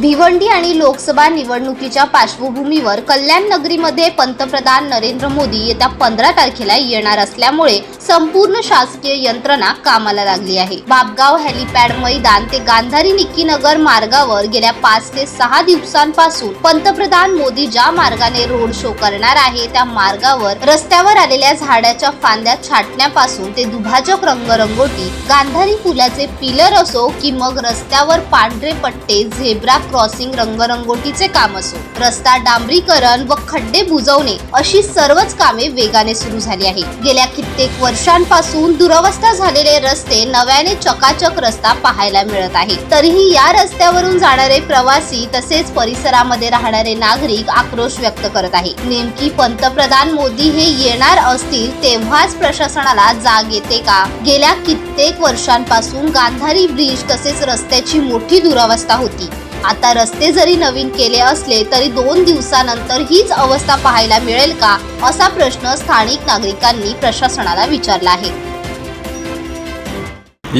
भिवंडी आणि लोकसभा निवडणुकीच्या पार्श्वभूमीवर कल्याण नगरीमध्ये पंतप्रधान नरेंद्र मोदी येत्या पंधरा तारखेला येणार असल्यामुळे संपूर्ण शासकीय यंत्रणा कामाला लागली आहे. बापगाव हेलिपॅड मैदान ते गांधारी निक्कीनगर मार्गावर गेल्या पाच ते सहा दिवसांपासून पंतप्रधान मोदी ज्या मार्गाने रोड शो करणार आहे त्या मार्गावर रस्त्यावर आलेल्या झाडाच्या फांद्या छाटण्यापासून ते दुभाजक रंगरंगोटी गांधारी पुलाचे पिलर असो की मग रस्त्यावर पांढरे पट्टे झेब्रा क्रॉसिंग रंगरंगोटीचे काम असो. रस्ता डांबरीकरण व खड्डे बुजवणे अशी सर्वच कामे वेगाने सुरू झाली आहे गेल्या कित्येक वर्षांपासून दुरवस्था झालेले रस्ते नव्याने चकाचक रस्ता पाहायला मिळत आहे. तरीही या रस्त्यावरून जाणारे प्रवासी तसेच परिसरामध्ये राहणारे नागरिक आक्रोश व्यक्त करत आहे. नेमकी पंतप्रधान मोदी हे येणार असतील तेव्हाच प्रशासनाला जाग येते का? गेल्या कित्येक वर्षांपासून गांधारी ब्रिज तसेच रस्त्याची मोठी दुरावस्था होती. आता रस्ते जरी नवीन केले असले तरी दोन दिवसानंतर हीच अवस्था पाहायला मिळेल का असा प्रश्न स्थानिक नागरिकांनी प्रशासनाला विचारला आहे.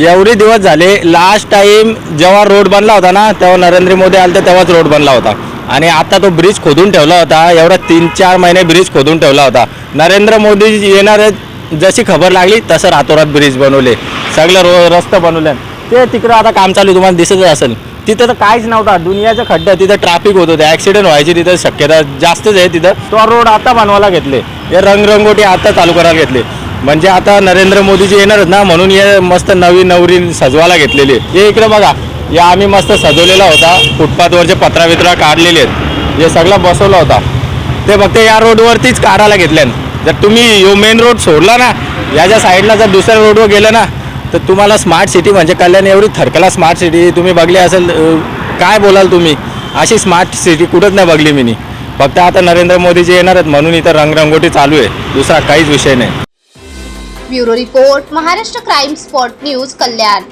एवढे दिवस झाले लास्ट टाइम जेव्हा रोड बनला होता ना तेव्हा नरेंद्र मोदी आले तेव्हाच रोड बनला होता. आणि आता तो ब्रिज खोदून ठेवला होता एवढा तीन चार महिने ब्रिज खोदून ठेवला होता. नरेंद्र मोदी येणार जशी खबर लागली तसं रातोरात ब्रिज बनवले. सगळं रो रस्ते बनवले. ते तिकडं आता काम चालू आहे, तुम्हाला दिसतच असेल. तिथं तर काहीच नव्हता. दुनियाचं खड्डं तिथं ट्रॅफिक होत. होते ॲक्सिडेंट व्हायची तिथं शक्यता जास्तच आहे तिथं. तो रोड आता बनवायला घेतले. हे रंगरंगोटी आता चालू करायला घेतले. म्हणजे आता नरेंद्र मोदीजी येणारच ना म्हणून हे मस्त नवीन नवरी सजवायला घेतलेली हे इकडे बघा. या आम्ही मस्त सजवलेला होता. फुटपाथवरचे पत्रा वित्रा काढलेले आहेत. हे सगळं बसवला होता. ते फक्त या रोडवरतीच काढायला घेतल्यान. जर तुम्ही यो मेन रोड सोडला ना याच्या साईडला जर दुसऱ्या रोडवर गेलं ना तर तुम्हाला स्मार्ट सिटी म्हणजे कल्याण एवढी थरकला स्मार्ट सिटी तुम्ही बघली असेल काय बोलाल तुम्ही? अशी स्मार्ट सिटी कुठंच नाही बघली मी. फक्त आता नरेंद्र मोदीजी येणार आहेत म्हणून इथं रंगरंगोटी चालू आहे. दुसरा काहीच विषय नाही. Bureau report Maharashtra crime spot news Kalyan.